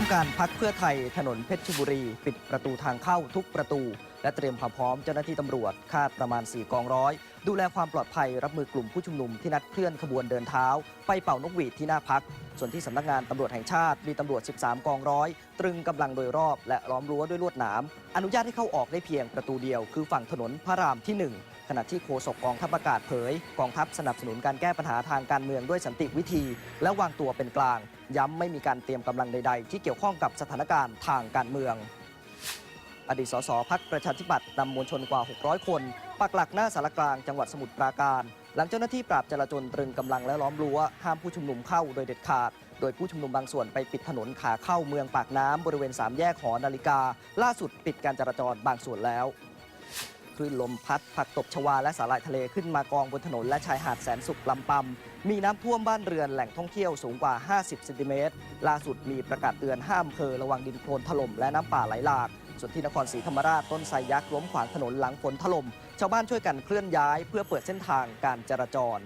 ทำการพักเพื่อไทยถนนเพชรบุรี ปิดประตูทางเข้าทุกประตู และเตรียมความพร้อมเจ้าหน้าที่ตำรวจคาดประมาณ 4 กองร้อย ดูแลความปลอดภัยรับมือกลุ่มผู้ชุมนุมที่นัดเคลื่อนขบวนเดินเท้า ไปเป่านกหวีดที่หน้าพัก ส่วนที่สำนักงานตำรวจแห่งชาติมีตำรวจ 13 กองร้อย ตรึงกำลังโดยรอบและล้อมรั้วด้วยลวดหนามอนุญาตให้เข้าออกได้เพียงประตูเดียว คือฝั่งถนนพระรามที่ 1ขณะที่โฆษกกองทัพอากาศเผย กองทัพสนับสนุนการแก้ปัญหาทางการเมืองด้วยสันติวิธี และวางตัวเป็นกลาง ย้ำไม่มีการเตรียมกำลังใด ๆ ที่เกี่ยวข้องกับสถานการณ์ทางการเมือง อดีตสสพักประชาธิปัตย์นำมวลชนกว่า 600 คนปักหลักหน้าสารกลางจังหวัดสมุทรปราการ หลังเจ้าหน้าที่ปราบจราจรตรึงกำลังและล้อมรั้วห้ามผู้ชุมนุมเข้าโดยเด็ดขาด โดยผู้ชุมนุมบางส่วนไปปิดถนนขาเข้าเมืองปากน้ำบริเวณสามแยกหอนาฬิกา ล่าสุดปิดการจราจรบางส่วนแล้ว คลื่นลมพัดผักตบชวาและสาหร่ายทะเลขึ้นมากองบนถนนและชายหาดแสนสุขลำปำมีน้ำท่วมบ้านเรือนแหล่งท่องเที่ยวสูงกว่า 50เซนติเมตรล่าสุดมีประกาศเตือนห้ามเพอระวังดินโคลนถล่มและน้ำป่าไหลหลาก ส่วนที่นครศรีธรรมราชต้นไทรยักษ์ล้มขวางถนนหลังฝนถล่มชาวบ้านช่วยกันเคลื่อนย้าย เพื่อเปิดเส้นทางการจราจร